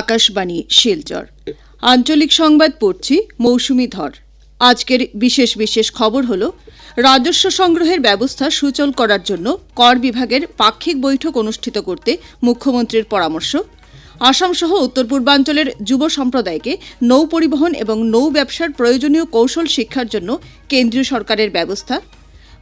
আকাশবাণী, শিলচর। আঞ্চলিক সংবাদ পড়ছি মৌসুমি ধর। আজকের বিশেষ বিশেষ খবর হল, রাজস্ব সংগ্রহের ব্যবস্থা সুচল করার জন্য কর বিভাগের পাক্ষিক বৈঠক অনুষ্ঠিত করতে মুখ্যমন্ত্রীর পরামর্শ। আসাম সহ উত্তর পূর্বাঞ্চলের যুব সম্প্রদায়কে নৌ পরিবহন এবং নৌ ব্যবসার প্রয়োজনীয় কৌশল শিক্ষার জন্য কেন্দ্রীয় সরকারের ব্যবস্থা।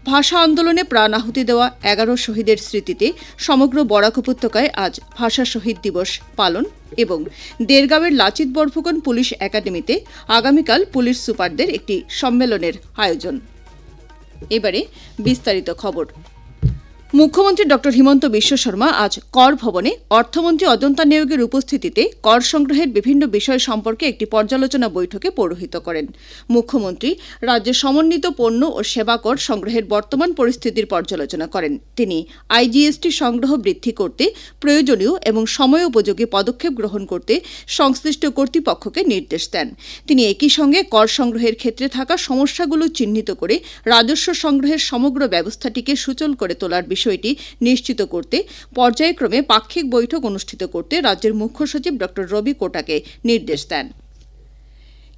ভাষা আন্দোলনে প্রাণ আহুতি দেওয়া এগারো শহীদের স্মৃতিতে সমগ্র বরাক উপত্যকায় আজ ভাষা শহীদ দিবস পালন এবং দেড়গাঁওয়ের লাচিত বরফুকন পুলিশ একাডেমিতে আগামীকাল পুলিশ সুপারদের একটি সম্মেলনের আয়োজন। এবারে বিস্তারিত খবর। মুখ্যমন্ত্রী ড হিমন্ত বিশ্ব শর্মা আজ কর ভবনে অর্থমন্ত্রী অজন্তা নিয়োগের উপস্থিতিতে কর সংগ্রহের বিভিন্ন বিষয় সম্পর্কে একটি পর্যালোচনা বৈঠকে পৌরোহিত করেন। মুখ্যমন্ত্রী রাজ্যের সমন্বিত পণ্য ও সেবা কর সংগ্রহের বর্তমান পরিস্থিতির পর্যালোচনা করেন। তিনি আইজিএসটি সংগ্রহ বৃদ্ধি করতে, প্রয়োজনীয় এবং সময় উপযোগী পদক্ষেপ গ্রহণ করতে সংশ্লিষ্ট কর্তৃপক্ষকে নির্দেশ দেন। তিনি একই সঙ্গে কর সংগ্রহের ক্ষেত্রে থাকা সমস্যাগুলো চিহ্নিত করে রাজস্ব সংগ্রহের সমগ্র ব্যবস্থাটিকে সুচল করে তোলার বিষয়টি নিশ্চিত করতে, পর্যায়ক্রমে পাক্ষিক বৈঠক অনুষ্ঠিত করতে রাজ্যের মুখ্য সচিব ড রবি কোটাকে নির্দেশ দেন।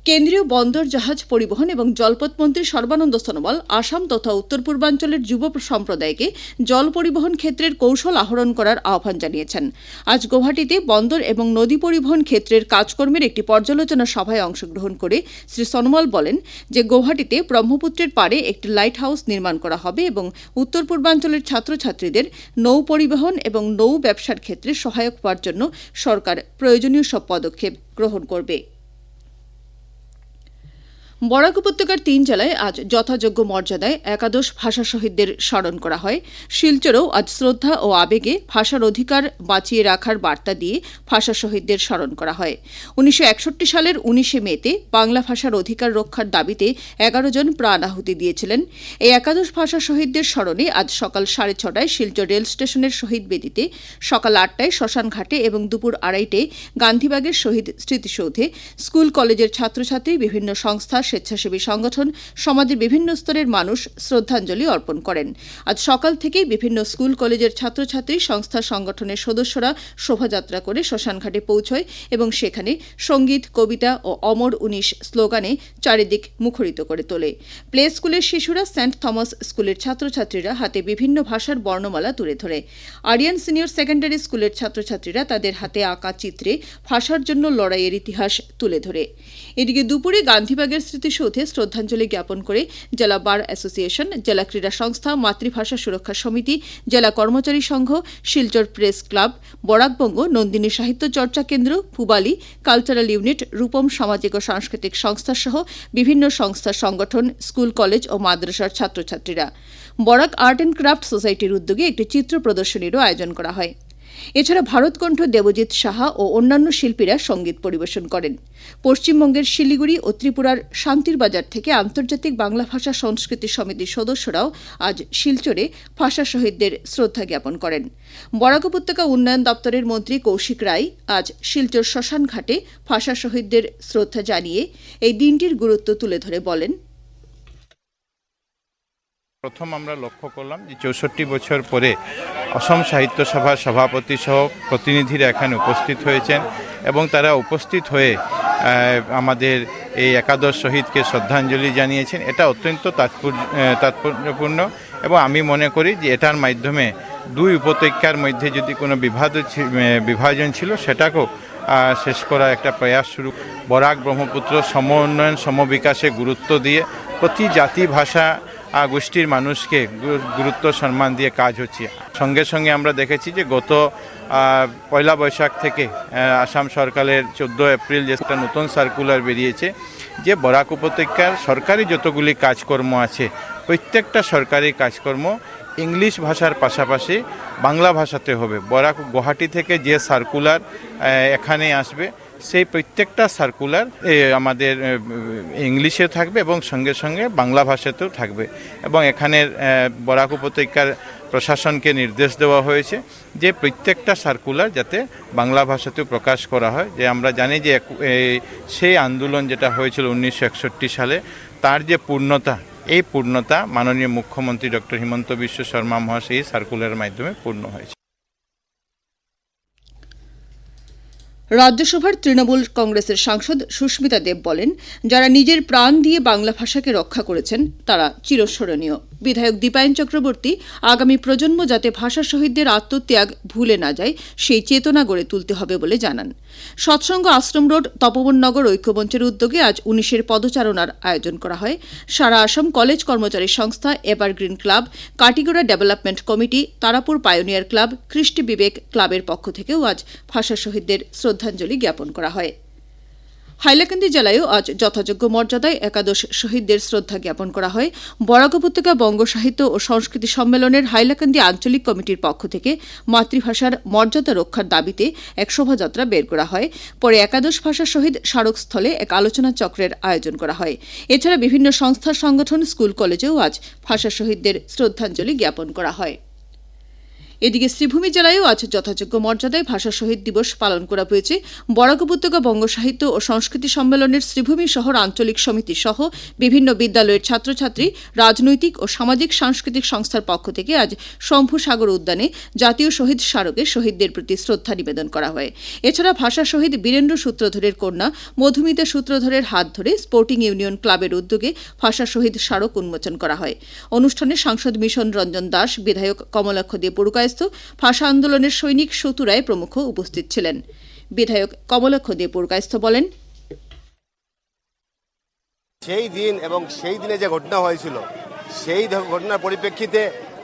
কেন্দ্রীয় বন্দর জাহাজ পরিবহন এবং জলপথ মন্ত্রী সর্বানন্দ সোনোয়াল আসাম তথা উত্তর পূর্বাঞ্চলের যুব সম্প্রদায়কে জল পরিবহন ক্ষেত্রের কৌশল আহরণ করার আহ্বান জানিয়েছেন। আজ গৌহাটিতে বন্দর এবং নদী পরিবহন ক্ষেত্রের কাজকর্মের একটি পর্যালোচনা সভায় অংশগ্রহণ করে শ্রী সোনোয়াল বলেন যে গৌহাটিতে ব্রহ্মপুত্রের পাড়ে একটি লাইট হাউস নির্মাণ করা হবে এবং উত্তর পূর্বাঞ্চলের ছাত্রছাত্রীদের নৌ পরিবহন এবং নৌ ব্যবসার ক্ষেত্রে সহায়ক হওয়ার জন্য সরকার প্রয়োজনীয় সব পদক্ষেপ গ্রহণ করবে। বরাক উপত্যকার তিন জেলায় আজ যথাযোগ্য মর্যাদায় একাদশ ভাষা শহীদদের স্মরণ করা হয়। শিলচরেও আজ শ্রদ্ধা ও আবেগে ভাষার অধিকার বাঁচিয়ে রাখার বার্তা দিয়ে ভাষা শহীদদের স্মরণ করা হয়। উনিশশো একষট্টি সালের উনিশে মেতে বাংলা ভাষার অধিকার রক্ষার দাবিতে এগারো জন প্রাণ আহুতি দিয়েছিলেন। এই একাদশ ভাষা শহীদদের স্মরণে আজ সকাল সাড়ে ছটায় শিলচর রেল স্টেশনের শহীদ বেদিতে, সকাল আটটায় শ্মশান ঘাটে এবং দুপুর আড়াইটায় গান্ধীবাগের শহীদ স্মৃতিসৌধে স্কুল কলেজের ছাত্রছাত্রী, বিভিন্ন সংস্থা স্বেচ্ছাসেবী সংগঠন, সমাজের বিভিন্ন স্তরের মানুষ শ্রদ্ধাঞ্জলি অর্পণ করেন। আজ সকাল থেকেই বিভিন্ন স্কুল, কলেজের ছাত্রছাত্রী, সংস্থা সংগঠনের সদস্যরা শোভাযাত্রা করে শ্মশানঘাটে পৌঁছয় এবং সেখানে সংগীত, কবিতা ও অমর উনিশ স্লোগানে চারিদিক মুখরিত করে তোলে। প্লে স্কুলের শিশুরা সেন্ট থমাস স্কুলের ছাত্রছাত্রীরা হাতে বিভিন্ন ভাষার বর্ণমালা তুলে ধরে। আরিয়ান সিনিয়র সেকেন্ডারি স্কুলের ছাত্রছাত্রীরা তাদের হাতে আঁকা চিত্রে ভাষার জন্য লড়াইয়ের ইতিহাস তুলে ধরে। এদিকে দুপুরে গান্ধীবাগের স্মৃতিসৌধে শ্রদ্ধাঞ্জলি জ্ঞাপন করে জেলা বার অ্যাসোসিয়েশন, জেলা ক্রীড়া সংস্থা, মাতৃভাষা সুরক্ষা সমিতি, জেলা কর্মচারী সংঘ, শিলচর প্রেস ক্লাব বরাকবঙ্গ নন্দিনী সাহিত্য চর্চা কেন্দ্র, পুবালি, কালচারাল ইউনিট, রূপম সামাজিক ও সাংস্কৃতিক সংস্থা সহ বিভিন্ন সংস্থা সংগঠন, স্কুল, কলেজ ও মাদ্রাসার ছাত্রছাত্রীরা। বরাক আর্ট অ্যান্ড ক্রাফট সোসাইটির উদ্যোগে একটি চিত্র প্রদর্শনীরও আয়োজন করা হয়। এছাড়া ভারতকণ্ঠ দেবজিৎ সাহা ও অন্যান্য শিল্পীরা সংগীত পরিবেশন করেন। পশ্চিমবঙ্গের শিলিগুড়ি ও ত্রিপুরার শান্তির বাজার থেকে আন্তর্জাতিক বাংলা ভাষা সংস্কৃতি সমিতির সদস্যরাও আজ শিলচরে ভাষা শহীদদের শ্রদ্ধা জ্ঞাপন করেন। বরাক উপত্যকা উন্নয়ন দপ্তরের মন্ত্রী কৌশিক রায় আজ শিলচর শ্মশান ঘাটে ভাষা শহীদদের শ্রদ্ধা জানিয়ে এই দিনটির গুরুত্ব তুলে ধরে বলেন। প্রথম আমরা লক্ষ্য করলাম যে চৌষট্টি বছর পরে অসম সাহিত্য সভার সভাপতি সহ প্রতিনিধিরা এখানে উপস্থিত হয়েছেন এবং তারা উপস্থিত হয়ে আমাদের এই একাদশ শহীদকে শ্রদ্ধাঞ্জলি জানিয়েছেন। এটা অত্যন্ত তাৎপর্য তাৎপর্যপূর্ণ এবং আমি মনে করি যে এটার মাধ্যমে দুই উপত্যকার মধ্যে যদি কোনো বিভাদ বিভাজন ছিল, সেটাকেও শেষ করার একটা প্রয়াস শুরু। বরাক ব্রহ্মপুত্র সম উন্নয়ন সমবিকাশে গুরুত্ব দিয়ে প্রতি জাতি ভাষা গোষ্ঠীর মানুষকে গুরুত্ব, সম্মান দিয়ে কাজ হচ্ছে। সঙ্গে সঙ্গে আমরা দেখেছি যে গত পয়লা বৈশাখ থেকে আসাম সরকারের চোদ্দ এপ্রিল যে একটা নতুন সার্কুলার বেরিয়েছে, যে বরাক উপত্যকার সরকারি যতগুলি কাজকর্ম আছে, প্রত্যেকটা সরকারি কাজকর্ম ইংলিশ ভাষার পাশাপাশি বাংলা ভাষাতে হবে। বরাক গুয়াহাটি থেকে যে সার্কুলার এখানে আসবে সেই প্রত্যেকটা সার্কুলার আমাদের ইংলিশে থাকবে এবং সঙ্গে সঙ্গে বাংলা ভাষাতেও থাকবে। এবং এখানের বরাক উপত্যকার প্রশাসনকে নির্দেশ দেওয়া হয়েছে যে প্রত্যেকটা সার্কুলার যাতে বাংলা ভাষাতেও প্রকাশ করা হয়। যে আমরা জানি যে সেই আন্দোলন যেটা হয়েছিল উনিশশো একষট্টি সালে, তার যে পূর্ণতা, এই পূর্ণতা মাননীয় মুখ্যমন্ত্রী ডক্টর হিমন্ত বিশ্ব শর্মা মহাশয় এই সার্কুলারের মাধ্যমে পূর্ণ হয়েছে। রাজ্যসভার তৃণমূল কংগ্রেসের সাংসদ সুস্মিতা দেব বলেন, যারা নিজের প্রাণ দিয়ে বাংলা ভাষাকে রক্ষা করেছেন, তারা চিরস্মরণীয়। বিধায়ক দীপায়ন চক্রবর্তী আগামী প্রজন্ম যাতে ভাষা শহীদদের আত্মত্যাগ ভুলে না যায়, সেই চেতনা গড়ে তুলতে হবে বলে জানান। সৎসঙ্গ আশ্রম রোড, তপবননগর ঐক্যমঞ্চের উদ্যোগে আজ উনিশের পদচারণার আয়োজন করা হয়। সারা আসাম কলেজ কর্মচারী সংস্থা evergreen club, Katigorah development committee, Tarapur pioneer club, কৃষ্টি বিবেক ক্লাবের পক্ষ থেকেও আজ ভাষা শহীদদের শ্রদ্ধাঞ্জলি জ্ঞাপন করা হয়। হাইলাকান্দি জেলায়ও আজ যথাযোগ্য মর্যাদায় একাদশ শহীদদের শ্রদ্ধা জ্ঞাপন করা হয়। বরাক উপত্যকা বঙ্গ সাহিত্য ও সংস্কৃতি সম্মেলনের হাইলাকান্দি আঞ্চলিক কমিটির পক্ষ থেকে মাতৃভাষার মর্যাদা রক্ষার দাবিতে এক শোভাযাত্রা বের করা হয়। পরে একাদশ ভাষা শহীদ স্মারকস্থলে এক আলোচনা চক্রের আয়োজন করা হয়। এছাড়া বিভিন্ন সংস্থা, সংগঠন, স্কুল, কলেজেও আজ ভাষা শহীদদের শ্রদ্ধাঞ্জলি জ্ঞাপন করা হয়। এদিকে শ্রীভূমি জেলায়ও আজ যথাযোগ্য মর্যাদায় ভাষা শহীদ দিবস পালন করা হয়েছে। বরাক উপত্যকা বঙ্গ সাহিত্য ও সংস্কৃতি সম্মেলনের শ্রীভূমি শহর আঞ্চলিক সমিতি সহ বিভিন্ন বিদ্যালয়ের ছাত্রছাত্রী, রাজনৈতিক ও সামাজিক সাংস্কৃতিক সংস্থার পক্ষ থেকে আজ শম্ভু সাগর উদ্যানে জাতীয় শহীদ স্মারকে শহীদদের প্রতি শ্রদ্ধা নিবেদন করা হয়। এছাড়া ভাষা শহীদ বীরেন্দ্র সূত্রধরের কন্যা মধুমিতা সূত্রধরের হাত ধরে স্পোর্টিং ইউনিয়ন ক্লাবের উদ্যোগে ভাষা শহীদ স্মারক উন্মোচন করা হয়। অনুষ্ঠানে সাংসদ মিশন রঞ্জন দাস, বিধায়ক কমলাক্ষ দে পুরকায়স্থ ভাষা আন্দোলনের সৈনিক সতু রায় প্রমুখ উপস্থিত ছিলেন। বিধায়ক কমলাক্ষ দে পুরকায়স্থ বলেন, সেই দিন এবং সেই দিনে যে ঘটনা হয়েছিল, সেই ঘটনার পরিপ্রেক্ষিতে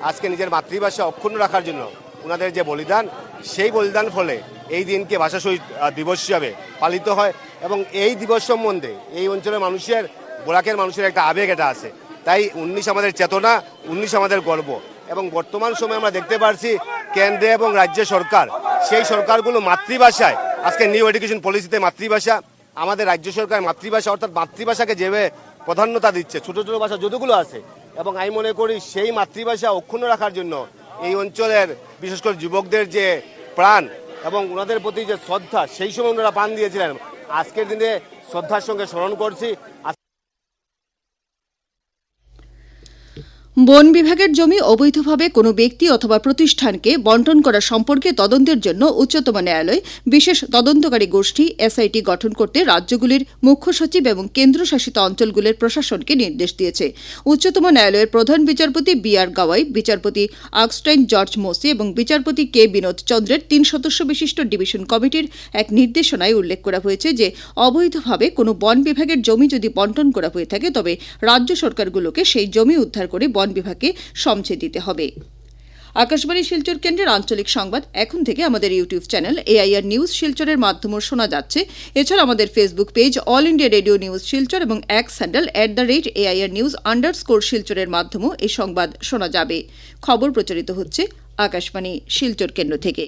আজকে নিজের মাতৃভাষা অক্ষুণ্ণ রাখার জন্য ওনাদের যে বলিদান, সেই বলিদান ফলে এই দিনকে ভাষা শহীদ দিবস হিসাবে পালিত হয় এবং এই দিবস সম্বন্ধে এই অঞ্চলের মানুষের, বোরাকের মানুষের একটা আবেগ এটা আছে। তাই উনিশ আমাদের চেতনা, উনিশ আমাদের গর্ব। এবং বর্তমান সময়ে আমরা দেখতে পারছি কেন্দ্রে এবং রাজ্য সরকার। সেই সরকারগুলো মাতৃভাষায়। আজকে নিউ এডুকেশন পলিসিতে মাতৃভাষা। আমাদের রাজ্য সরকার মাতৃভাষা, অর্থাৎ মাতৃভাষাকে যেভাবে প্রাধান্যতা দিচ্ছে, ছোট ছোট ভাষা যতগুলো আছে, এবং আমি মনে করি সেই মাতৃভাষা অক্ষুণ্ণ রাখার জন্য এই অঞ্চলের, বিশেষ করে যুবকদের যে প্রাণ এবং ওনাদের প্রতি যে শ্রদ্ধা, সেই সময় ওনারা প্রাণ দিয়েছিলেন। আজকের দিনে শ্রদ্ধার সঙ্গে স্মরণ করছি। বন বিভাগের জমি অবৈধভাবে কোনো ব্যক্তি অথবা প্রতিষ্ঠানকে বন্টন করা সম্পর্কে তদন্তের জন্য উচ্চতম ন্যায়ালয় বিশেষ তদন্তকারী গোষ্ঠী এসআইটি গঠন করতে রাজ্যগুলির মুখ্য সচিব এবং কেন্দ্রশাসিত অঞ্চলগুলির প্রশাসনকে নির্দেশ দিয়েছে। উচ্চতম ন্যায়ালয়ের প্রধান বিচারপতি বি আর গাওয়াই, বিচারপতি আগস্টাইন জর্জ মোসি এবং বিচারপতি কে বিনোদ চন্দ্রের তিন সদস্য বিশিষ্ট ডিভিশন কমিটির এক নির্দেশনায় উল্লেখ করা হয়েছে যে, অবৈধভাবে কোনো বন বিভাগের জমি যদি বন্টন করা হয়ে থাকে, তবে রাজ্য সরকারগুলোকে সেই জমি উদ্ধার করে বন বিভাগকে সমঝে দিতে হবে। আকাশবাণী শিলচর কেন্দ্রের আঞ্চলিক সংবাদ এখন থেকে আমাদের ইউটিউব চ্যানেল এআইআর নিউজ শিলচরের মাধ্যমে শোনা যাচ্ছে। এছাড়া আমাদের Facebook page All India Radio news Silchar এবং X handle at the rate AIR news underscore শিলচরের মাধ্যমেও এই সংবাদ শোনা যাবে। খবর প্রচারিত হচ্ছে আকাশবাণী শিলচর কেন্দ্র থেকে।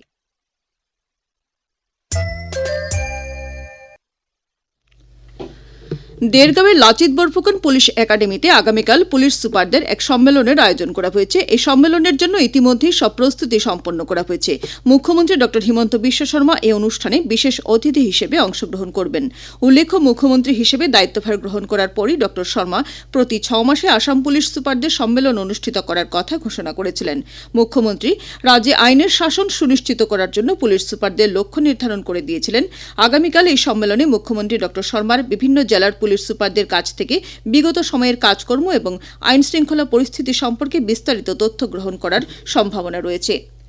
দেড়গাঁওয়ের লাচিত বরফুকন পুলিশ একাডেমিতে আগামীকাল পুলিশ সুপারদের এক সম্মেলনের আয়োজন করা হয়েছে। এই সম্মেলনের জন্য ইতিমধ্যেই সব প্রস্তুতি সম্পন্ন করা হয়েছে। মুখ্যমন্ত্রী ড হিমন্ত বিশ্ব শর্মা এই অনুষ্ঠানে বিশেষ অতিথি হিসেবে অংশগ্রহণ করবেন। উল্লেখ্য, মুখ্যমন্ত্রী হিসেবে দায়িত্বভার গ্রহণ করার পরই ড শর্মা প্রতি ছ মাসে আসাম পুলিশ সুপারদের সম্মেলন অনুষ্ঠিত করার কথা ঘোষণা করেছিলেন। মুখ্যমন্ত্রী রাজ্যে আইনের শাসন সুনিশ্চিত করার জন্য পুলিশ সুপারদের লক্ষ্য নির্ধারণ করে দিয়েছিলেন। আগামীকাল এই সম্মেলনে মুখ্যমন্ত্রী ড শর্মার বিভিন্ন জেলার পুলিশ সুপারদের কাছ থেকে বিগত সময়ের কাজকর্ম এবং আইন শৃঙ্খলা পরিস্থিতি সম্পর্কে বিস্তারিত তথ্য গ্রহণ করার সম্ভাবনা রয়েছে।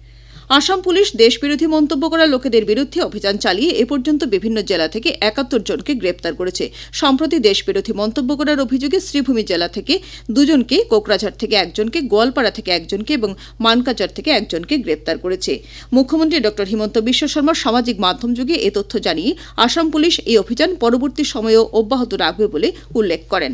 আসাম পুলিশ দেশবিরোধী মন্তব্য করা লোকেদের বিরুদ্ধে অভিযান চালিয়ে এ পর্যন্ত বিভিন্ন জেলা থেকে একাত্তর জনকে গ্রেপ্তার করেছে। সম্প্রতি দেশবিরোধী মন্তব্য করার অভিযোগে শ্রীভূমি জেলা থেকে দুজনকে, কোকরাঝাড় থেকে একজনকে, গোয়ালপাড়া থেকে একজনকে এবং মানকাচার থেকে একজনকে গ্রেপ্তার করেছে। মুখ্যমন্ত্রী ড. হিমন্ত বিশ্ব শর্মা সামাজিক মাধ্যম যুগে এ তথ্য জানিয়ে আসাম পুলিশ এই অভিযান পরবর্তী সময়েও অব্যাহত রাখবে বলে উল্লেখ করেন।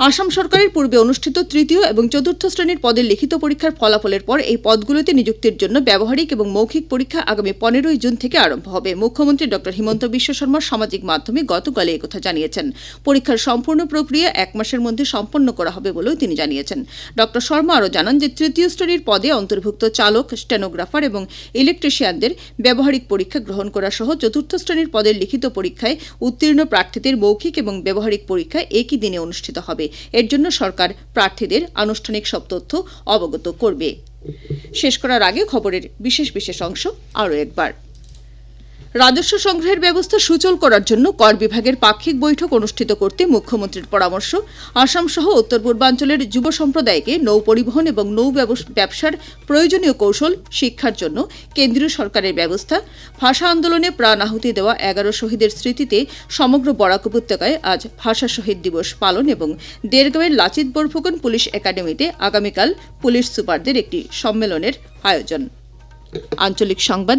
আসাম সরকারের পূর্বে অনুষ্ঠিত তৃতীয় এবং চতুর্থ শ্রেণির পদের লিখিত পরীক্ষার ফলাফলের পর এই পদগুলোতে নিযুক্তির জন্য ব্যবহারিক এবং মৌখিক পরীক্ষা আগামী পনেরোই জুন থেকে আরম্ভ হবে। মুখ্যমন্ত্রী ড. হিমন্ত বিশ্ব শর্মা সামাজিক মাধ্যমে গতকাল একথা জানিয়েছেন। পরীক্ষার সম্পূর্ণ প্রক্রিয়া এক মাসের মধ্যে সম্পন্ন করা হবে বলেও তিনি জানিয়েছেন। ড. শর্মা আরও জানান যে তৃতীয় শ্রেণির পদে অন্তর্ভুক্ত চালক, স্টেনোগ্রাফার এবং ইলেকট্রিশিয়ানদের ব্যবহারিক পরীক্ষা গ্রহণ করা সহ চতুর্থ শ্রেণির পদের লিখিত পরীক্ষায় উত্তীর্ণ প্রার্থীদের মৌখিক এবং ব্যবহারিক পরীক্ষা একই দিনে অনুষ্ঠিত হবে। এর জন্য সরকার প্রার্থীদের আনুষ্ঠানিক সব তথ্য অবগত করবে। শেষ করার আগে খবরের বিশেষ বিশেষ অংশ আরও একবার। রাজস্ব সংগ্রহের ব্যবস্থা সুচল করার জন্য কর বিভাগের পাক্ষিক বৈঠক অনুষ্ঠিত করতে মুখ্যমন্ত্রীর পরামর্শ। আসাম সহ উত্তর পূর্বাঞ্চলের যুব সম্প্রদায়কে নৌ পরিবহন এবং নৌ ব্যবসার প্রয়োজনীয় কৌশল শিক্ষার জন্য কেন্দ্রীয় সরকারের ব্যবস্থা। ভাষা আন্দোলনে প্রাণ আহুতি দেওয়া এগারো শহীদের স্মৃতিতে সমগ্র বরাক উপত্যকায় আজ ভাষা শহীদ দিবস পালন এবং দেড়গাঁওয়ের লাচিত বরফুকন পুলিশ একাডেমিতে আগামীকাল পুলিশ সুপারদের একটি সম্মেলনের আয়োজন। আঞ্চলিক সংবাদ